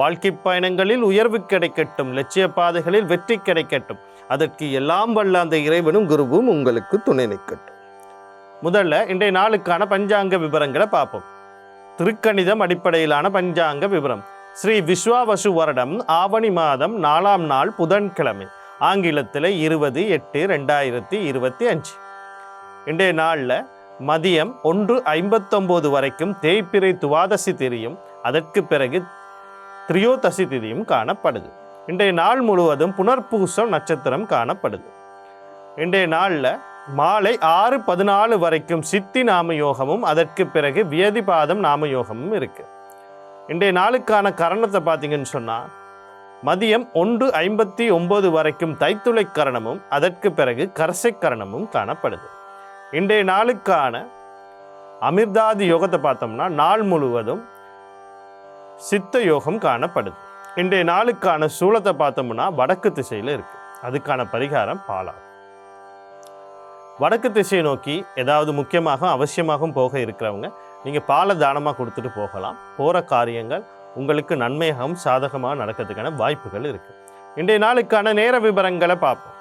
வாழ்க்கை பயணங்களில் உயர்வு கிடைக்கட்டும் லட்சிய பாதைகளில் வெற்றி கிடைக்கட்டும். அதற்கு எல்லாம் வல்ல அந்த இறைவனும் குருவும் உங்களுக்கு துணை நிற்கட்டும். முதல்ல இன்றைய நாளுக்கான பஞ்சாங்க விவரங்களை பார்ப்போம். திருக்கணிதம் அடிப்படையிலான பஞ்சாங்க விவரம் ஸ்ரீ விஸ்வாவசு வருடம் ஆவணி மாதம் நாலாம் நாள் புதன்கிழமை ஆங்கிலத்தில் இருபது எட்டு ரெண்டாயிரத்தி இருபத்தி அஞ்சு. இன்றைய நாளில் மதியம் ஒன்று ஐம்பத்தொம்போது வரைக்கும் தேய்பிறை துவாதசி தெரியும். அதற்கு பிறகு திரியோதசி திதியும் காணப்படுது. இன்றைய நாள் முழுவதும் புனர்பூசம் நட்சத்திரம் காணப்படுது. இன்றைய நாளில் மாலை ஆறு பதினாலு வரைக்கும் சித்தி நாம யோகமும் அதற்கு பிறகு வியதிபாதம் நாம யோகமும் இருக்குது இன்றைய நாளுக்கான கரணத்தை பார்த்தீங்கன்னு சொன்னால் மதியம் ஒன்று ஐம்பத்தி ஒம்பது வரைக்கும் தைத்துளை கரணமும் அதற்கு பிறகு கரசை கரணமும் காணப்படுது. இன்றைய நாளுக்கான அமிர்தாதி யோகத்தை பார்த்தோம்னா நாள் முழுவதும் சித்த யோகம் காணப்படுது. இன்றைய நாளுக்கான சூலத்தை பார்த்தோம்னா வடக்கு திசையில் இருக்கு. அதுக்கான பரிகாரம் பாலா வடக்கு திசையை நோக்கி ஏதாவது முக்கியமாக அவசியமாகவும் போக இருக்கிறவங்க நீங்கள் பாலை தானமாக கொடுத்துட்டு போகலாம். போகிற காரியங்கள் உங்களுக்கு நன்மையாகவும் சாதகமாக நடக்கிறதுக்கான வாய்ப்புகள் இருக்குது இன்றைய நாளுக்கான நேர விவரங்களை பார்ப்போம்.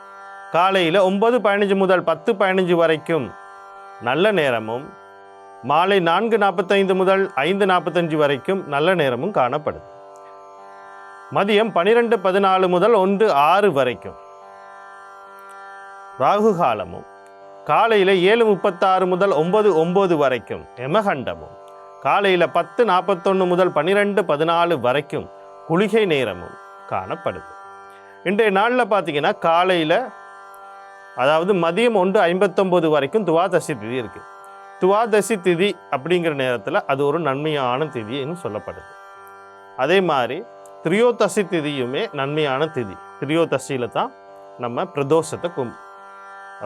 காலையில் ஒன்பது பதினஞ்சு முதல் பத்து பதினஞ்சு வரைக்கும் நல்ல நேரமும் மாலை நான்கு நாற்பத்தைந்து முதல் ஐந்து நாற்பத்தஞ்சு வரைக்கும் நல்ல நேரமும் காணப்படுது மதியம் பனிரெண்டு பதினாலு முதல் ஒன்று ஆறு வரைக்கும். ராகு காலமும் காலையில் ஏழு முப்பத்தாறு முதல் ஒன்பது ஒம்பது வரைக்கும் எமகண்டமும் காலையில் பத்து நாற்பத்தொன்று முதல் பன்னிரெண்டு பதினாலு வரைக்கும் குளிகை நேரமும் காணப்படுது இன்றைய நாளில் பார்த்தீங்கன்னா காலையில் அதாவது மதியம் ஒன்று ஐம்பத்தொம்போது வரைக்கும் துவாதசி திதி இருக்குது துவாதசி திதி அப்படிங்கிற நேரத்தில் அது ஒரு நன்மையான திதின்னு சொல்லப்படுது. அதே மாதிரி திரியோதசி திதியுமே நன்மையான திதி. திரியோதசியில் தான் நம்ம பிரதோஷத்தை கும்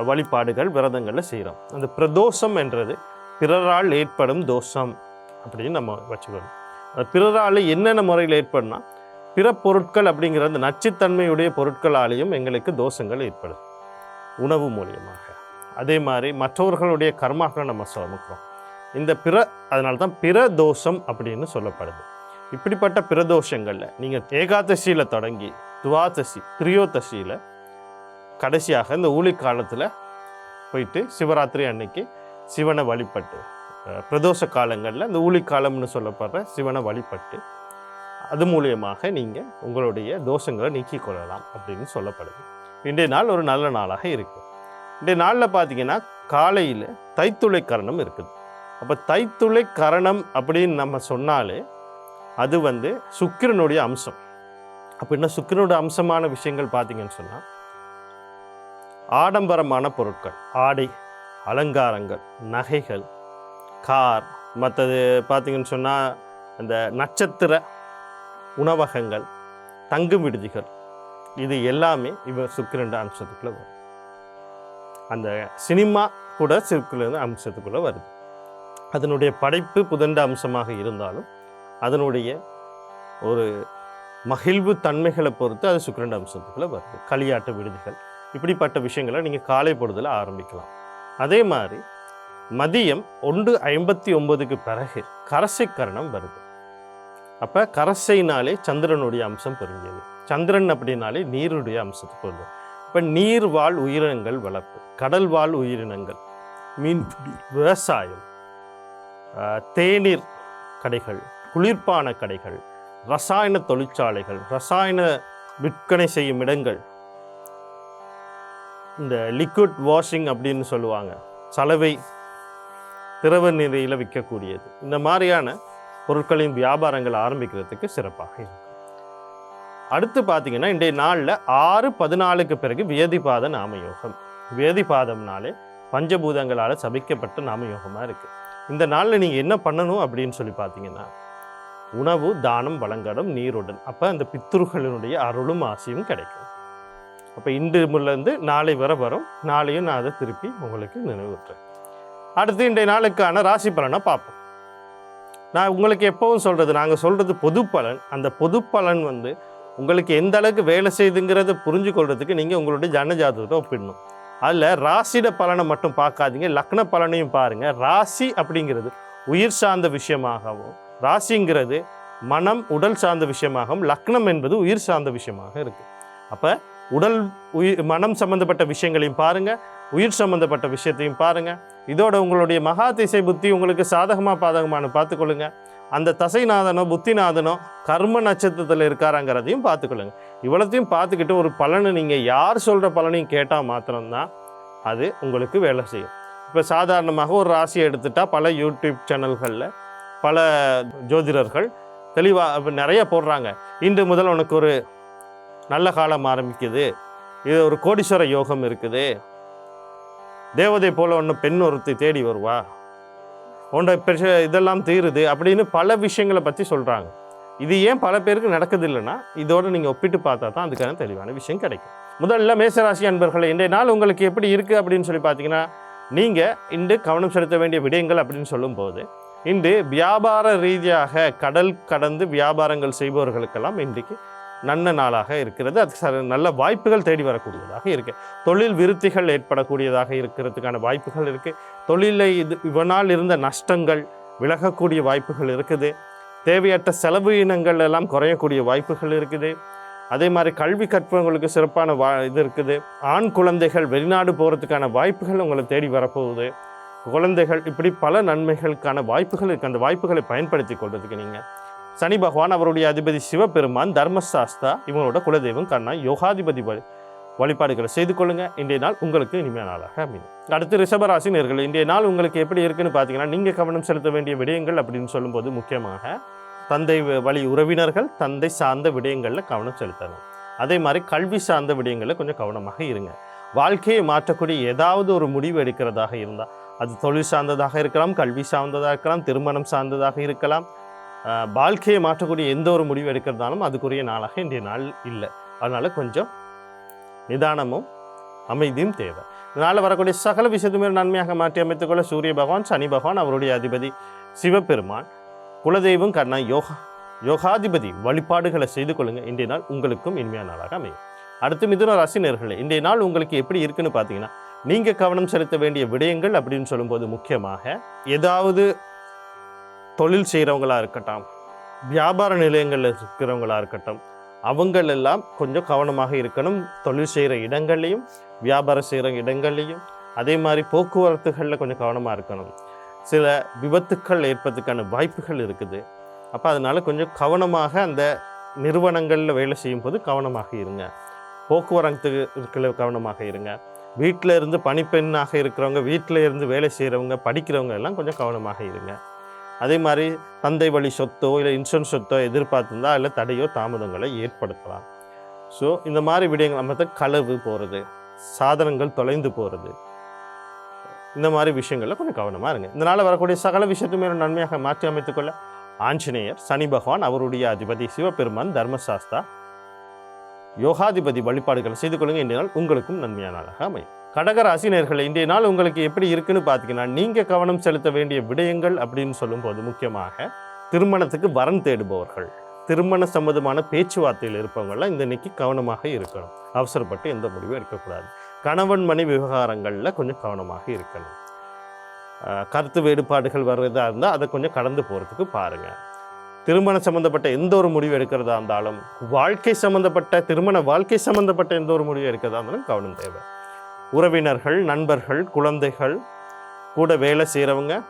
வழிபாடுகள் விரதங்களில் செய்கிறோம் அந்த பிரதோஷம் என்றது பிறரால் ஏற்படும் தோஷம் அப்படின்னு நம்ம வச்சுக்கணும். அது பிறரால் என்னென்ன முறையில் ஏற்படும்னா பிற பொருட்கள் அப்படிங்கிற அந்த நச்சுத்தன்மையுடைய பொருட்களாலேயும் எங்களுக்கு தோஷங்கள் ஏற்படும். உணவு மூலியமாக. அதே மாதிரி மற்றவர்களுடைய கர்மாக்களை நம்ம சுமக்கிறோம் இந்த பிற அதனால தான் பிற தோஷம் அப்படின்னு சொல்லப்படுது. இப்படிப்பட்ட பிரதோஷங்களில் நீங்கள் ஏகாதசியில் தொடங்கி துவாதசி திரியோதசியில் கடைசியாக இந்த ஊழி காலத்தில் போயிட்டு சிவராத்திரி அன்னைக்கு சிவனை வழிபட்டு பிரதோஷ காலங்களில் இந்த ஊழி காலம்னு சொல்லப்படுற சிவனை வழிபட்டு அது மூலியமாக நீங்கள் உங்களுடைய தோஷங்களை நீக்கிக் கொள்ளலாம் அப்படின்னு சொல்லப்படுது. இன்றைய நாள் ஒரு நல்ல நாளாக இருக்குது இன்றைய நாளில் பார்த்தீங்கன்னா காலையில் தைத்துளை கரணம் இருக்குது. அப்போ தைத்துளை கரணம் அப்படின்னு நம்ம சொன்னாலே அது வந்து சுக்கிரனுடைய அம்சம். அப்படின்னா சுக்கிரனுடைய அம்சமான விஷயங்கள் பார்த்தீங்கன்னு சொன்னால் ஆடம்பரமான பொருட்கள் ஆடை அலங்காரங்கள் நகைகள் கார் மற்றது பார்த்தீங்கன்னு சொன்னால் அந்த நட்சத்திர உணவகங்கள் தங்கும் விடுதிகள் இது எல்லாமே இவர் சுக்கிரண்ட அம்சத்துக்குள்ளே வரும். அந்த சினிமா கூட சுக்கிரண்ட அம்சத்துக்குள்ளே வருது. அதனுடைய படைப்பு புதண்ட அம்சமாக இருந்தாலும் அதனுடைய ஒரு மகிழ்வு தன்மைகளை பொறுத்து அது சுக்கரண்ட அம்சத்துக்குள்ளே வருது. களியாட்ட விடுதிகள் இப்படிப்பட்ட விஷயங்களை நீங்கள் காலை பொழுதில் ஆரம்பிக்கலாம். அதே மாதிரி மதியம் ஒன்று ஐம்பத்தி ஒன்பதுக்கு பிறகு கரசை கரணம் வருது. அப்போ கரசைனாலே சந்திரனுடைய அம்சம் பெருங்கியது சந்திரன் அப்படின்னாலே நீருடைய அம்சத்துக்கு வருது இப்போ நீர் வாழ் உயிரினங்கள் வளர்ப்பு. கடல் வாழ் உயிரினங்கள் மீன்பிடி விவசாயம் தேநீர் கடைகள் குளிர்பான கடைகள் ரசாயன தொழிற்சாலைகள் ரசாயன விற்பனை செய்யும் இடங்கள். இந்த லிக்விட் வாஷிங் அப்படின்னு சொல்லுவாங்க. சலவை திரவ நிலையில் விற்கக்கூடியது. இந்த மாதிரியான பொருட்களின் வியாபாரங்கள் ஆரம்பிக்கிறதுக்கு சிறப்பாக இருக்கும். அடுத்து பார்த்தீங்கன்னா இன்றைய நாளில் ஆறு பதினாலுக்கு பிறகு வியதிபாத நாமயோகம். வியதிபாதம்னாலே பஞ்சபூதங்களால் சபிக்கப்பட்ட நாமயோகமாக இருக்குது இந்த நாளில் நீங்கள் என்ன பண்ணணும் அப்படின்னு சொல்லி பார்த்தீங்கன்னா உணவு தானம் வழங்கடும் நீருடன். அப்போ அந்த பித்ருகளினுடைய அருளும் ஆசையும் கிடைக்கும். அப்போ இன்று இன்றுலேருந்து நாளை வர வரும். நாளையும் நான் அதை திருப்பி உங்களுக்கு நினைவுற்றேன் அடுத்து இன்றைய நாளுக்கான ராசி பலனை பார்ப்போம். நான் உங்களுக்கு எப்பவும் சொல்கிறது நாங்கள் சொல்கிறது பொது பலன். அந்த பொது பலன் வந்து உங்களுக்கு எந்த அளவுக்கு வேலை செய்யுதுங்கிறத புரிஞ்சு கொள்றதுக்கு நீங்கள் உங்களுடைய ஜனஜாதகத்தை ஒப்பிடணும். அதில் ராசியிட பலனை மட்டும் பார்க்காதீங்க. லக்ன பலனையும் பாருங்கள் ராசி அப்படிங்கிறது உயிர் சார்ந்த விஷயமாகவும் ராசிங்கிறது மனம் உடல் சார்ந்த விஷயமாகவும் லக்னம் என்பது உயிர் சார்ந்த விஷயமாக இருக்குது அப்போ உடல் உயிர் மனம் சம்பந்தப்பட்ட விஷயங்களையும் பாருங்கள் உயிர் சம்பந்தப்பட்ட விஷயத்தையும் பாருங்கள் இதோட உங்களுடைய மகா திசை புத்தி உங்களுக்கு சாதகமாக பாதகமானு பார்த்துக்கொள்ளுங்கள் அந்த தசைநாதனோ புத்திநாதனோ கர்ம நட்சத்திரத்தில் இருக்காராங்கிறதையும் பார்த்துக்கொள்ளுங்க. இவ்வளோத்தையும் பார்த்துக்கிட்டு ஒரு பலனை நீங்கள் யார் சொல்கிற பலனையும் கேட்டால் மாத்திரம்தான் அது உங்களுக்கு வேலை செய்யும். இப்போ சாதாரணமாக ஒரு ராசியை எடுத்துட்டால் பல யூடியூப் சேனல்களில் பல ஜோதிடர்கள் தெளிவாக நிறைய போடுறாங்க. இன்று முதல் உனக்கு ஒரு நல்ல காலம் ஆரம்பிக்குது. இது ஒரு கோடீஸ்வர யோகம் இருக்குது. தேவதை போல் ஒன்று பெண் ஒருத்தி தேடி வருவா. உன்னோட பிரச்சனை இதெல்லாம் தீருது அப்படின்னு பல விஷயங்களை பற்றி சொல்கிறாங்க இது ஏன் பல பேருக்கு நடக்குது இல்லைன்னா இதோடு நீங்கள் ஒப்பிட்டு பார்த்தா தான் அதுக்கான தெளிவான விஷயம் கிடைக்கும். முதல்ல மேசராசி அன்பர்களை இன்றைய நாள் உங்களுக்கு எப்படி இருக்குது அப்படின்னு சொல்லி பார்த்தீங்கன்னா நீங்கள் இன்று கவனம் செலுத்த வேண்டிய விடயங்கள் அப்படின்னு சொல்லும்போது இன்று வியாபார ரீதியாக கடல் கடந்து வியாபாரங்கள் செய்பவர்களுக்கெல்லாம் இன்றைக்கு நல்ல நாளாக இருக்கிறது. அது ச- நல்ல வாய்ப்புகள் தேடி வரக்கூடியதாக இருக்கு. தொழில் விருத்திகள் ஏற்படக்கூடியதாக இருக்கிறதுக்கான வாய்ப்புகள் இருக்கு. தொழிலில் இது இவனால் இருந்த நஷ்டங்கள் விலகக்கூடிய வாய்ப்புகள் இருக்குது. தேவையற்ற செலவு இனங்கள் எல்லாம் குறையக்கூடிய வாய்ப்புகள் இருக்குது. அதே மாதிரி கல்வி கற்பவங்களுக்கு சிறப்பான வா இது இருக்குது. ஆண் குழந்தைகள் வெளிநாடு போகிறதுக்கான வாய்ப்புகள் உங்களை தேடி வரப்போகுது. குழந்தைகள் இப்படி பல நன்மைகளுக்கான வாய்ப்புகள் இருக்குது அந்த வாய்ப்புகளை பயன்படுத்தி கொள்றதுக்கு நீங்கள் சனி பகவான் அவருடைய அதிபதி சிவபெருமான் தர்மசாஸ்தா இவங்களோட குலதெய்வம் கண்ணா யோகாதிபதி வழி வழிபாடுகளை செய்து கொள்ளுங்க. இன்றைய நாள் உங்களுக்கு இனிமையான நாளாக அமையும். அடுத்து ரிஷபராசி நேர்கள் இன்றைய நாள் உங்களுக்கு எப்படி இருக்குன்னு பார்த்தீங்கன்னா நீங்கள் கவனம் செலுத்த வேண்டிய விடயங்கள் அப்படின்னு சொல்லும்போது முக்கியமாக தந்தை வழி உறவினர்கள் தந்தை சார்ந்த விடயங்களில் கவனம் செலுத்தணும். அதே மாதிரி கல்வி சார்ந்த விடயங்களில் கொஞ்சம் கவனமாக இருங்க. வாழ்க்கையை மாற்றக்கூடிய ஏதாவது ஒரு முடிவு எடுக்கிறதாக இருந்தால் அது தொழில் சார்ந்ததாக இருக்கலாம் கல்வி சார்ந்ததாக இருக்கலாம் திருமணம் சார்ந்ததாக இருக்கலாம் வாழ்க்கையை மாற்றக்கூடிய எந்த ஒரு முடிவு எடுக்கிறதாலும் அதுக்குரிய நாளாக இன்றைய நாள் இல்லை. அதனால் கொஞ்சம் நிதானமும் அமைதியும் தேவை. இதனால் வரக்கூடிய சகல விஷயத்துமே நன்மையாக மாற்றி அமைத்துக்கொள்ள சூரிய பகவான் சனி பகவான் அவருடைய அதிபதி சிவபெருமான் குலதெய்வம் கர்ணா யோகா யோகாதிபதி வழிபாடுகளை செய்து கொள்ளுங்கள் இன்றைய நாள் உங்களுக்கும் இனிமையான நாளாக அமையும். அடுத்து மிதுன ராசி இன்றைய நாள் உங்களுக்கு எப்படி இருக்குன்னு பார்த்தீங்கன்னா நீங்கள் கவனம் செலுத்த வேண்டிய விடயங்கள் அப்படின்னு சொல்லும்போது முக்கியமாக ஏதாவது தொழில் செய்கிறவங்களாக இருக்கட்டும் வியாபார நிலையங்களில் இருக்கிறவங்களாக இருக்கட்டும் அவங்களெல்லாம் கொஞ்சம் கவனமாக இருக்கணும். தொழில் செய்கிற இடங்கள்லையும் வியாபாரம் செய்கிற இடங்கள்லையும் அதே மாதிரி போக்குவரத்துகளில் கொஞ்சம் கவனமாக இருக்கணும். சில விபத்துக்கள் ஏற்பதுக்கான வாய்ப்புகள் இருக்குது. அப்போ அதனால் கொஞ்சம் கவனமாக அந்த நிறுவனங்களில் வேலை செய்யும்போது கவனமாக இருங்க. போக்குவரத்து இருக்கிற கவனமாக இருங்க. வீட்டில் இருந்து பணிப்பெண்ணாக இருக்கிறவங்க வீட்டில் இருந்து வேலை செய்கிறவங்க படிக்கிறவங்க எல்லாம் கொஞ்சம் கவனமாக இருங்க. அதே மாதிரி தந்தை வழி சொத்தோ இல்லை இன்சூரன்ஸ் சொத்தோ எதிர்பார்த்துருந்தா இல்லை தடையோ தாமதங்களை ஏற்படுத்தலாம். ஸோ இந்த மாதிரி விடயங்கள் நம்ம களவு போகிறது சாதனங்கள் தொலைந்து போகிறது இந்த மாதிரி விஷயங்களில் கொஞ்சம் கவனமாக இருங்க. இதனால் வரக்கூடிய சகல விஷயத்துமே ஒரு நன்மையாக மாற்றி அமைத்துக்கொள்ள ஆஞ்சநேயர் சனி பகவான் அவருடைய அதிபதி சிவபெருமான் தர்மசாஸ்தா யோகாதிபதி வழிபாடுகளை செய்து கொள்ளுங்க என்றால் உங்களுக்கும் நன்மையான நாளாக அமையும். கடகராசி நேயர்களே இன்றைய நாள் உங்களுக்கு எப்படி இருக்குன்னு பார்த்தீங்கன்னா நீங்கள் கவனம் செலுத்த வேண்டிய விடயங்கள் அப்படின்னு சொல்லும்போது முக்கியமாக திருமணத்துக்கு வரன் தேடுபவர்கள் திருமண சம்மந்தமான பேச்சுவார்த்தையில் இருப்பவங்களாம் இந்த இன்னைக்கு கவனமாக இருக்கணும். அவசரப்பட்டு எந்த முடிவும் எடுக்கக்கூடாது. கணவன் மனை விவகாரங்களில் கொஞ்சம் கவனமாக இருக்கணும். கருத்து வேறுபாடுகள் வர்றதா இருந்தால் அதை கொஞ்சம் கடந்து போகிறதுக்கு பாருங்கள் திருமணம் சம்மந்தப்பட்ட எந்த ஒரு முடிவு எடுக்கிறதா இருந்தாலும் வாழ்க்கை சம்மந்தப்பட்ட திருமண வாழ்க்கை சம்மந்தப்பட்ட எந்த ஒரு முடிவு எடுக்கிறதா இருந்தாலும் கவனம் தேவை. உறவினர்கள் நண்பர்கள் குழந்தைகள் கூட வேலை செய்கிறவங்க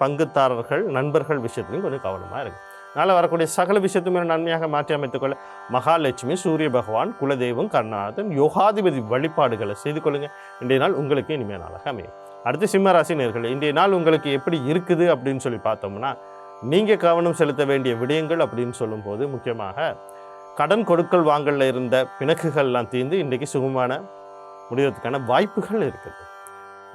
பங்குதாரர்கள் நண்பர்கள் விஷயத்துலையும் கொஞ்சம் கவனமாக இருக்குது அதனால் வரக்கூடிய சகல விஷயத்துமே நன்மையாக மாற்றி அமைத்துக்கொள்ள மகாலட்சுமி சூரிய பகவான் குலதெய்வம் கருணாதன் யோகாதிபதி வழிபாடுகளை செய்து கொள்ளுங்கள் இன்றைய நாள் உங்களுக்கு இனிமேல் நாளாக அமையும். அடுத்து சிம்மராசி நேர்கள் இன்றைய நாள் உங்களுக்கு எப்படி இருக்குது அப்படின்னு சொல்லி பார்த்தோம்னா நீங்கள் கவனம் செலுத்த வேண்டிய விடயங்கள் அப்படின்னு சொல்லும்போது முக்கியமாக கடன் கொடுக்கல் வாங்கலில் இருந்த பிணக்குகள்லாம் தீர்ந்து இன்றைக்கு சுகமான முடிவதற்கான வாய்ப்புகள் இருக்குது.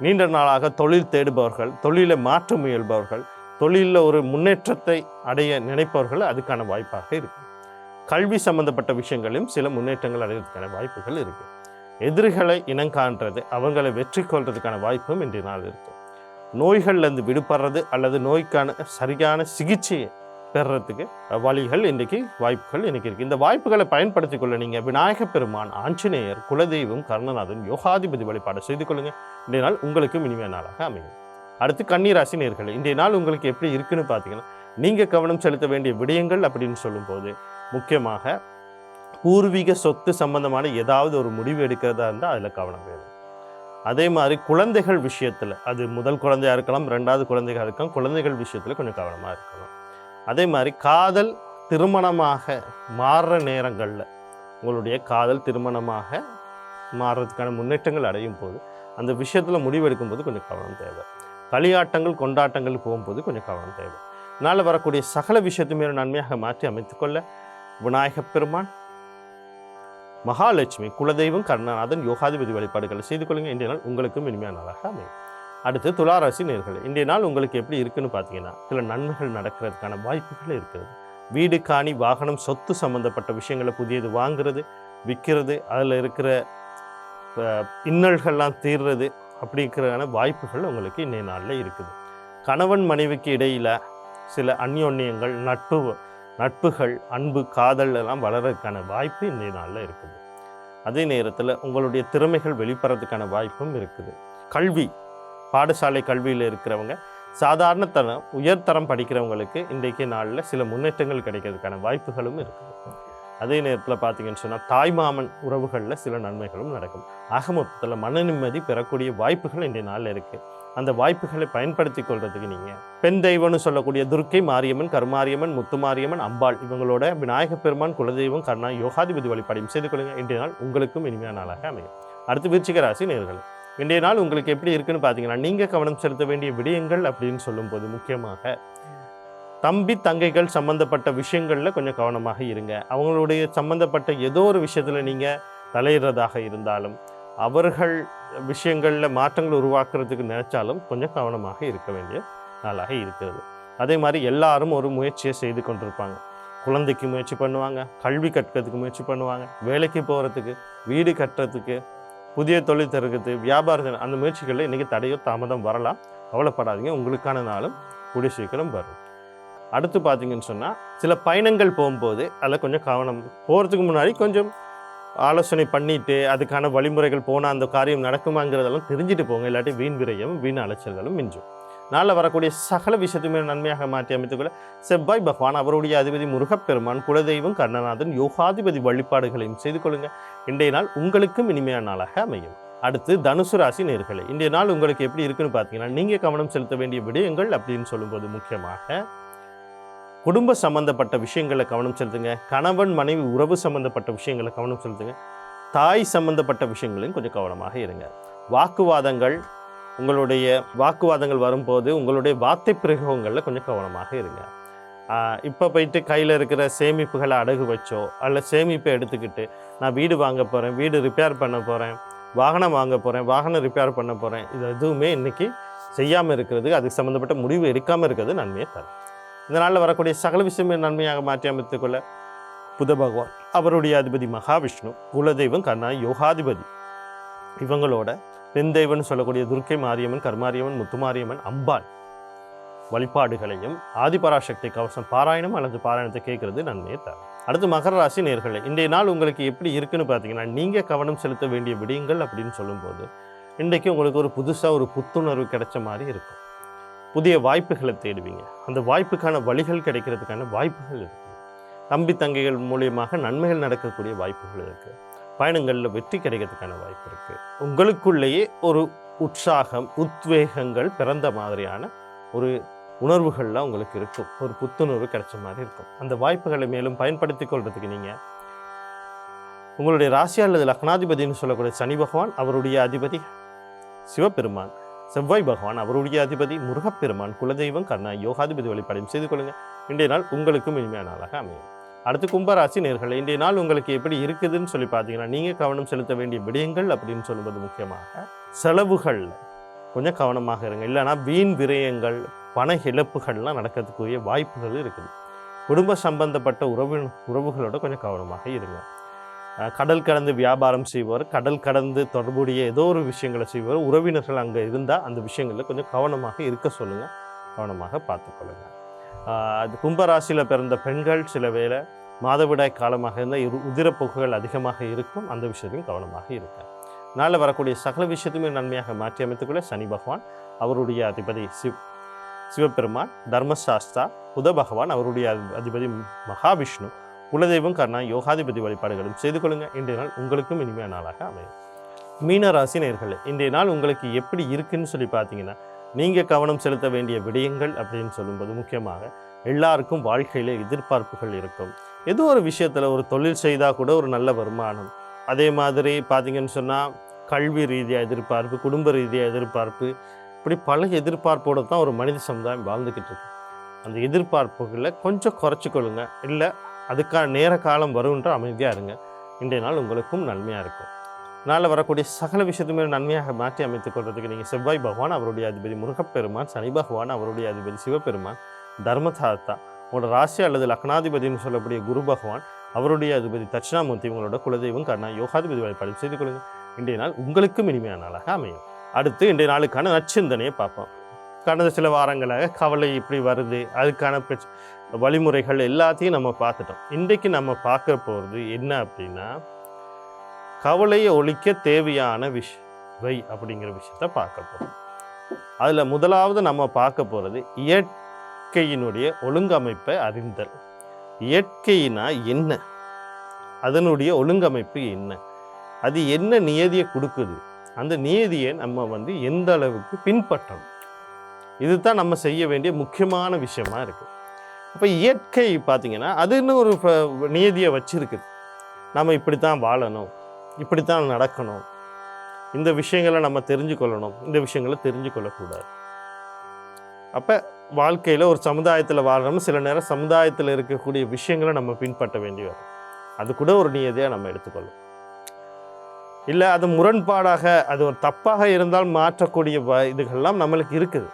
நீண்ட நாளாக தொழில் தேடுபவர்கள் தொழிலை மாற்ற முயல்பவர்கள் தொழிலில் ஒரு முன்னேற்றத்தை அடைய நினைப்பவர்கள் அதுக்கான வாய்ப்பாக இருக்குது கல்வி சம்பந்தப்பட்ட விஷயங்களிலும் சில முன்னேற்றங்கள் அடைவதற்கான வாய்ப்புகள் இருக்குது எதிரிகளை இனங்காண்றது அவங்களை வெற்றி கொள்றதுக்கான வாய்ப்பும் இன்றைய நாள் இருக்குது நோய்கள்லேருந்து விடுபடுறது அல்லது நோய்க்கான சரியான சிகிச்சையை பெறுறதுக்கு வழிகள் இன்றைக்கு வாய்ப்புகள் இன்றைக்கி இருக்குது இந்த வாய்ப்புகளை பயன்படுத்திக் கொள்ள நீங்கள் விநாயகப் பெருமான் ஆஞ்சநேயர் குலதெய்வம் கர்ணநாதன் யோகாதிபதி வழிபாடு செய்து கொள்ளுங்கள் இன்றைய நாள் உங்களுக்கும் இனிமையான நாளாக அமையும். அடுத்து கன்னிராசி நேர்களை இன்றைய நாள் உங்களுக்கு எப்படி இருக்குன்னு பார்த்தீங்கன்னா நீங்கள் கவனம் செலுத்த வேண்டிய விடயங்கள் அப்படின்னு சொல்லும்போது முக்கியமாக பூர்வீக சொத்து சம்பந்தமான ஏதாவது ஒரு முடிவு எடுக்கிறதா இருந்தால் அதில் கவனம் வேணும். அதே மாதிரி குழந்தைகள் விஷயத்தில் அது முதல் குழந்தையா இருக்கலாம் ரெண்டாவது குழந்தையாக இருக்கலாம் குழந்தைகள் விஷயத்தில் கொஞ்சம் கவனமாக இருக்கணும். அதே மாதிரி காதல் திருமணமாக மாறுற நேரங்களில் உங்களுடைய காதல் திருமணமாக மாறுறதுக்கான முன்னேற்றங்கள் அடையும் போது அந்த விஷயத்தில் முடிவெடுக்கும் போது கொஞ்சம் கவனம் தேவை. களியாட்டங்கள் கொண்டாட்டங்கள் போகும்போது கொஞ்சம் கவனம் தேவை. நாளில் வரக்கூடிய சகல விஷயத்தையுமே நன்மையாக மாற்றி அமைத்துக்கொள்ள விநாயகப் பெருமான் மகாலட்சுமி குலதெய்வம் கருணாநாதன் யோகாதிபதி வழிபாடுகளை செய்து கொள்ளுங்கள். இன்றைய நாள் உங்களுக்கும் இனிமையான நாளாக அமையும். அடுத்து துளாராசி நேர்கள் இன்றைய நாள் உங்களுக்கு எப்படி இருக்குன்னு பார்த்தீங்கன்னா சில நன்மைகள் நடக்கிறதுக்கான வாய்ப்புகள் இருக்கிறது. வீடு காணி வாகனம் சொத்து சம்பந்தப்பட்ட விஷயங்களை புதியது வாங்குறது விற்கிறது அதில் இருக்கிற இன்னல்கள்லாம் தீர்றது அப்படிங்கிறதான வாய்ப்புகள் உங்களுக்கு இன்றைய நாளில் இருக்குது. கணவன் மனைவிக்கு இடையில் சில அந்யோன்யங்கள் நட்பு நட்புகள் அன்பு காதல் எல்லாம் வளர்றதுக்கான வாய்ப்பு இன்றைய நாளில் இருக்குது. அதே நேரத்தில் உங்களுடைய திறமைகள் வெளிப்படுறதுக்கான வாய்ப்பும் இருக்குது. கல்வி பாடசாலை கல்வியில் இருக்கிறவங்க சாதாரண தரம் உயர்தரம் படிக்கிறவங்களுக்கு இன்றைக்கு நாளில் சில முன்னேற்றங்கள் கிடைக்கிறதுக்கான வாய்ப்புகளும் இருக்குது. அதே நேரத்தில் பார்த்தீங்கன்னு சொன்னால் தாய்மாமன் உறவுகளில் சில நன்மைகளும் நடக்கும். ஆக மொத்தத்தில் மன நிம்மதி பெறக்கூடிய வாய்ப்புகள் இன்றைய நாளில் இருக்குது அந்த வாய்ப்புகளை பயன்படுத்தி கொள்றதுக்கு நீங்கள் பெண் தெய்வம்னு சொல்லக்கூடிய துர்க்கை மாரியம்மன் கருமாரியம்மன் முத்துமாரியம்மன் அம்பாள் இவங்களோட விநாயகப் பெருமான் குலதெய்வம் கருணா யோகாதிபதி வழிபாடையும் செய்து கொள்ளுங்கள் இன்றைய நாள் உங்களுக்கும் இனிமையான நாளாக அமையும். அடுத்து விருச்சிக ராசி நேர்கள் இன்றைய நாள் உங்களுக்கு எப்படி இருக்குன்னு பார்த்தீங்கன்னா நீங்கள் கவனம் செலுத்த வேண்டிய விடயங்கள் அப்படின்னு சொல்லும்போது முக்கியமாக தம்பி தங்கைகள் சம்பந்தப்பட்ட விஷயங்களில் கொஞ்சம் கவனமாக இருங்க. அவங்களுடைய சம்பந்தப்பட்ட ஏதோ ஒரு விஷயத்தில் நீங்கள் தலையிடுறதாக இருந்தாலும் அவர்கள் விஷயங்களில் மாற்றங்கள் உருவாக்குறதுக்கு நினைச்சாலும் கொஞ்சம் கவனமாக இருக்க வேண்டிய நாளாக இருக்கிறது. அதே மாதிரி எல்லாரும் ஒரு முயற்சியை செய்து கொண்டிருப்பாங்க. குழந்தைக்கு முயற்சி பண்ணுவாங்க கல்வி கற்கிறதுக்கு முயற்சி பண்ணுவாங்க வேலைக்கு போகிறதுக்கு வீடு கட்டுறதுக்கு புதிய தொழில் தருகிறது வியாபாரத்தின் அந்த முயற்சிகளில் இன்றைக்கி தடையோ தாமதம் வரலாம். கவலைப்படாதீங்க உங்களுக்கான நாளும் கூடிய சீக்கிரம் வரும். அடுத்து பார்த்தீங்கன்னு சொன்னால் சில பயணங்கள் போகும்போது அதில் கொஞ்சம் கவனம் போகிறதுக்கு முன்னாடி கொஞ்சம் ஆலோசனை பண்ணிவிட்டு அதுக்கான வழிமுறைகள் போனால் அந்த காரியம் நடக்குமாங்கிறதெல்லாம் தெரிஞ்சுட்டு போங்க. இல்லாட்டி வீண் விரயம் வீண் அலைச்சல்களும் மிஞ்சும். நாளில் வரக்கூடிய சகல விஷயத்துமே நன்மையாக மாற்றி அமைத்துக்கொள்ள செவ்வாய் பகவான் அவருடைய அதிபதி முருகப்பெருமான் குலதெய்வம் கர்ணநாதன் யோகாதிபதி வழிபாடுகளையும் செய்து கொள்ளுங்கள் இன்றைய நாள் உங்களுக்கும் இனிமையான நாளாக அமையும். அடுத்து தனுசு ராசி நேர்களை. இன்றைய நாள் உங்களுக்கு எப்படி இருக்குன்னு பார்த்தீங்கன்னா நீங்கள் கவனம் செலுத்த வேண்டிய விடயங்கள் அப்படின்னு சொல்லும்போது முக்கியமாக குடும்ப சம்பந்தப்பட்ட விஷயங்களை கவனம் செலுத்துங்க. கணவன் மனைவி உறவு சம்பந்தப்பட்ட விஷயங்களை கவனம் செலுத்துங்க. தாய் சம்பந்தப்பட்ட விஷயங்களையும் கொஞ்சம் கவனமாக இருங்க. வாக்குவாதங்கள் உங்களுடைய வாக்குவாதங்கள் வரும்போது உங்களுடைய வார்த்தை பிரயோகங்களில் கொஞ்சம் கவனமாக இருங்க. இப்போ போயிட்டு கையில் இருக்கிற சேமிப்புகளை அடகு வச்சோ அல்ல சேமிப்பை எடுத்துக்கிட்டு நான் வீடு வாங்க போகிறேன் வீடு ரிப்பேர் பண்ண போகிறேன் வாகனம் வாங்க போகிறேன் வாகனம் ரிப்பேர் பண்ண போகிறேன் இது எதுவுமே இன்றைக்கி செய்யாமல் இருக்கிறது அதுக்கு சம்மந்தப்பட்ட முடிவு எடுக்காமல் இருக்கிறது நன்மையை தரும். இதனால் வரக்கூடிய சகல விஷயமே நன்மையாக மாற்றி அமைத்துக்கொள்ள புத பகவான் அவருடைய அதிபதி மகாவிஷ்ணு குலதெய்வம் கண்ணா யோகாதிபதி இவங்களோட பெண் சொல்லக்கூடிய துர்க்கை மாரியம்மன் கர்மாரியம்மன் முத்துமாரியம்மன் அம்பாள் வழிபாடுகளையும் ஆதிபராசக்தி கவசம் பாராயணம் அல்லது பாராயணத்தை கேட்கறது நன்மையை தரும். அடுத்து மகர ராசி நேர்களை இன்றைய நாள் உங்களுக்கு எப்படி இருக்குன்னு பார்த்தீங்கன்னா நீங்கள் கவனம் செலுத்த வேண்டிய விடயங்கள் அப்படின்னு சொல்லும்போது இன்றைக்கு உங்களுக்கு ஒரு புதுசாக ஒரு புத்துணர்வு கிடைச்ச மாதிரி இருக்கும். புதிய வாய்ப்புகளை தேடுவீங்க. அந்த வாய்ப்புக்கான வழிகள் கிடைக்கிறதுக்கான வாய்ப்புகள் இருக்குது தம்பி தங்கைகள் மூலியமாக நன்மைகள் நடக்கக்கூடிய வாய்ப்புகள் இருக்குது பயணங்களில் வெற்றி கிடைக்கிறதுக்கான வாய்ப்பு இருக்குது உங்களுக்குள்ளேயே ஒரு உற்சாகம் உத்வேகங்கள் பிறந்த மாதிரியான ஒரு உணர்வுகள்லாம் உங்களுக்கு இருக்கும். ஒரு புத்துணர்வு கிடைச்ச மாதிரி இருக்கும். அந்த வாய்ப்புகளை மேலும் பயன்படுத்தி கொள்வதுக்கு நீங்கள் உங்களுடைய ராசி அல்லது லக்னாதிபதினு சொல்லக்கூடிய சனி பகவான் அவருடைய அதிபதி சிவபெருமான் செவ்வாய் பகவான் அவருடைய அதிபதி முருகப்பெருமான் குலதெய்வம் கர்ணா யோகாதிபதி வழிபாடையும் செய்து கொள்ளுங்க. இன்றைய நாள் உங்களுக்கும் இனிமையான நாளாக அமையும். அடுத்து கும்பராசி நேர்கள் இன்றைய நாள் உங்களுக்கு எப்படி இருக்குதுன்னு சொல்லி பார்த்தீங்கன்னா நீங்கள் கவனம் செலுத்த வேண்டிய விடயங்கள் அப்படின்னு சொல்லும்போது முக்கியமாக செலவுகளில் கொஞ்சம் கவனமாக இருங்க. இல்லைன்னா வீண் விரயங்கள் பண இழப்புகள்லாம் நடக்கிறதுக்குரிய வாய்ப்புகள் இருக்குது. குடும்ப சம்பந்தப்பட்ட உறவு உறவுகளோட கொஞ்சம் கவனமாக இருங்க. கடல் கடந்து வியாபாரம் செய்வார் கடல் கடந்து தொடர்புடைய ஏதோ ஒரு விஷயங்களை செய்வார் உறவினர்கள் அங்கே இருந்தால் அந்த விஷயங்களில் கொஞ்சம் கவனமாக இருக்க சொல்லுங்கள் கவனமாக பார்த்துக்கொள்ளுங்கள் அது கும்பராசியில் பிறந்த பெண்கள் சில வேளை மாதவிடாய் காலமாக இருந்தால் இரு உதிரப்போக்குகள் அதிகமாக இருக்கும். அந்த விஷயத்தையும் கவனமாக இருக்க நாளில் வரக்கூடிய சகல விஷயத்தையுமே நன்மையாக மாற்றி அமைத்துக்கொள்ள சனி பகவான் அவருடைய அதிபதி சிவ் சிவபெருமான் தர்மசாஸ்தா புத பகவான் அவருடைய அதி- அதிபதி மகாவிஷ்ணு குலதெய்வம் கர்ணா யோகாதிபதி வழிபாடுகளும் செய்து கொள்ளுங்கள் இன்றைய நாள் உங்களுக்கும் இனிமையான நாளாக அமையும். மீனராசி நேர்களே இன்றைய நாள் உங்களுக்கு எப்படி இருக்குன்னு சொல்லி பார்த்தீங்கன்னா நீங்கள் கவனம் செலுத்த வேண்டிய விடயங்கள் அப்படின்னு சொல்லும்போது முக்கியமாக எல்லாருக்கும் வாழ்க்கையில் எதிர்பார்ப்புகள் இருக்கும். ஏதோ ஒரு விஷயத்தில் ஒரு தொழில் செய்தால் கூட ஒரு நல்ல வருமானம். அதே மாதிரி பார்த்தீங்கன்னு சொன்னால் கல்வி ரீதியாக எதிர்பார்ப்பு குடும்ப ரீதியாக எதிர்பார்ப்பு இப்படி பல எதிர்பார்ப்போடு தான் ஒரு மனித சமுதாயம் வாழ்ந்துக்கிட்டு இருக்கு. அந்த எதிர்பார்ப்புகளை கொஞ்சம் குறைச்சிக்கொள்ளுங்க. இல்லை அதுக்கான நேர காலம் வரும்ன்ற அமைதியாக இருங்க. இன்றைய நாள் உங்களுக்கும் நன்மையாக இருக்கும். நாளில் வரக்கூடிய சகல விஷயத்துமே நன்மையாக மாற்றி அமைத்துக் கொள்வதற்கு நீங்கள் செவ்வாய் பகவான் அவருடைய அதிபதி முருகப்பெருமான் சனி பகவான் அவருடைய அதிபதி சிவபெருமான் தர்மதாத்தா உங்களோட ராசி அல்லது லக்னாதிபதினு சொல்லக்கூடிய குரு பகவான் அவருடைய அதிபதி தட்சிணாமூர்த்தி உங்களோட குலதெய்வம் கர்ணா யோகாதிபதி வழிபாடு செய்து கொள்ளுங்க. இன்றைய நாள் உங்களுக்கும் இனிமையான நாளாக அமையும். அடுத்து இன்றைய நாளுக்கான நச்சிந்தனையை பார்ப்போம். கடந்த சில வாரங்களாக கவலை இப்படி வருது. அதுக்கான பிரச் வழிமுறைகள் எல்லாத்தையும் நம்ம பார்த்துட்டோம். இன்றைக்கு நம்ம பார்க்க போகிறது என்ன அப்படின்னா கவலையை ஒழிக்க தேவையான விஷ் வை அப்படிங்கிற விஷயத்த பார்க்க போகிறோம் அதில் முதலாவது நம்ம பார்க்க போகிறது இயற்கையினுடைய ஒழுங்கமைப்பை அறிந்தல். இயற்கையினா என்ன? அதனுடைய ஒழுங்கமைப்பு என்ன? அது என்ன நியதியை கொடுக்குது? அந்த நியதியை நம்ம வந்து எந்த அளவுக்கு பின்பற்றணும்? இதுதான் நம்ம செய்ய வேண்டிய முக்கியமான விஷயமா இருக்குது இப்போ இயற்கை பார்த்திங்கன்னா அதுன்னு ஒரு நியதியை வச்சுருக்குது. நம்ம இப்படி தான் வாழணும். இப்படித்தான் நடக்கணும். இந்த விஷயங்களை நம்ம தெரிஞ்சுக்கொள்ளணும். இந்த விஷயங்களை தெரிஞ்சு கொள்ளக்கூடாது அப்போ வாழ்க்கையில் ஒரு சமுதாயத்தில் வாழ்றோம் சில நேரம் சமுதாயத்தில் இருக்கக்கூடிய விஷயங்களை நம்ம பின்பற்ற வேண்டி வரும். அது கூட ஒரு நியதியாக நம்ம எடுத்துக்கொள்ளும் இல்லை அது முரண்பாடாக அது ஒரு தப்பாக இருந்தால் மாற்றக்கூடிய வ- இதுகள்லாம் நம்மளுக்கு இருக்குது.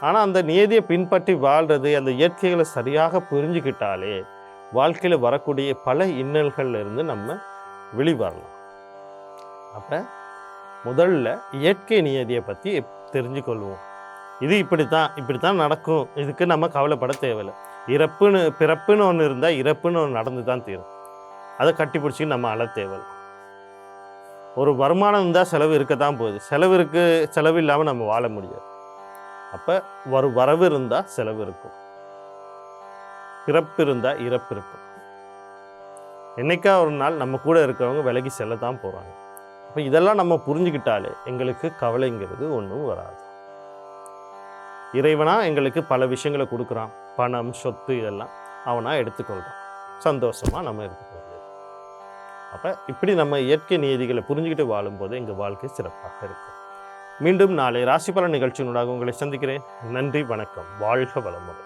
ஆனால் அந்த நியதியை பின்பற்றி வாழ்கிறது அந்த இயற்கைகளை சரியாக புரிஞ்சுக்கிட்டாலே வாழ்க்கையில் வரக்கூடிய பல இன்னல்கள்லேருந்து நம்ம வெளிவரலாம். அப்போ முதல்ல இயற்கை நியதியை பற்றி தெரிஞ்சுக்கொள்வோம். இது இப்படி தான் இப்படி தான் நடக்கும். இதுக்கு நம்ம கவலைப்பட தேவையில்லை. இறப்புன்னு பிறப்புன்னு ஒன்று இருந்தால் இறப்புன்னு ஒன்று நடந்து தான் தீரும். அதை கட்டி பிடிச்சி நம்ம அழ தேவையில்லை. ஒரு வருமானம் இருந்தால் செலவு இருக்க தான் போகுது. செலவு இருக்கு செலவு இல்லாமல் நம்ம வாழ முடியாது. அப்போ ஒரு வரவு இருந்தால் செலவு இருக்கும். பிறப்பு இருந்தால் இறப்பு இருக்கும். என்னைக்கா ஒரு நாள் நம்ம கூட இருக்கிறவங்க விலகி செல்ல தான் போகிறாங்க அப்போ இதெல்லாம் நம்ம புரிஞ்சுக்கிட்டாலே எங்களுக்கு கவலைங்கிறது ஒன்றும் வராது. இறைவனா எங்களுக்கு பல விஷயங்களை கொடுக்குறான். பணம் சொத்து இதெல்லாம் அவனா எடுத்துக்கொள்கிறான் சந்தோஷமாக நம்ம எடுத்துக்கொள்கிறோம் அப்போ இப்படி நம்ம இயற்கை நீதிகளை புரிஞ்சுக்கிட்டு வாழும்போது எங்கள் வாழ்க்கை சிறப்பாக இருக்கும். மீண்டும் நாளை ராசி பலன் நிகழ்ச்சியினூடாக உங்களை சந்திக்கிறேன். நன்றி வணக்கம். வாழ்க வளமுடன்.